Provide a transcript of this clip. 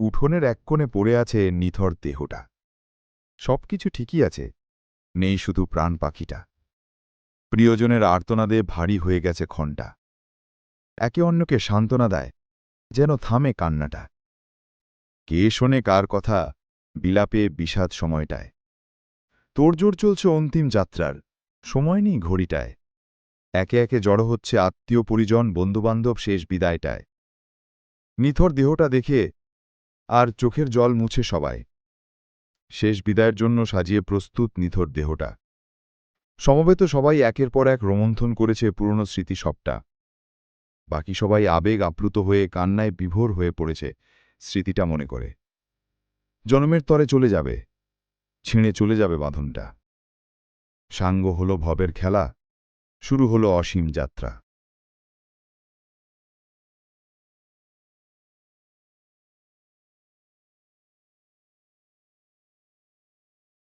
উঠোনের এক কোণে পড়ে আছে নিথর দেহটা। সবকিছু ঠিকই আছে, নেই শুধু প্রাণ পাখিটা। প্রিয়জনের আর্তনাদে ভারী হয়ে গেছে ক্ষণটা। একে অন্যকে সান্ত্বনা দেয়, যেন থামে কান্নাটা। কে শোনে কার কথা, বিলাপে বিষাদ সময়টায়। তোড়জোড় চলছে অন্তিম যাত্রার, সময় নেই ঘড়িটায়। একে একে জড়ো হচ্ছে আত্মীয় পরিজন, বন্ধুবান্ধব শেষ বিদায়টায়। নিথর দেহটা দেখে আর চোখের জল মুছে সবাই। শেষ বিদায়ের জন্য সাজিয়ে প্রস্তুত নিথর দেহটা। সমবেত সবাই একের পর এক রোমন্থন করেছে পুরনো স্মৃতি সবটা। বাকি সবাই আবেগ আপ্লুত হয়ে কান্নায় বিভোর হয়ে পড়েছে স্মৃতিটা মনে করে। জনমের তরে চলে যাবে। ছিঁড়ে চলে যাবে বাঁধনটা। সাঙ্গ হল ভবের খেলা, শুরু হলো অসীম যাত্রা।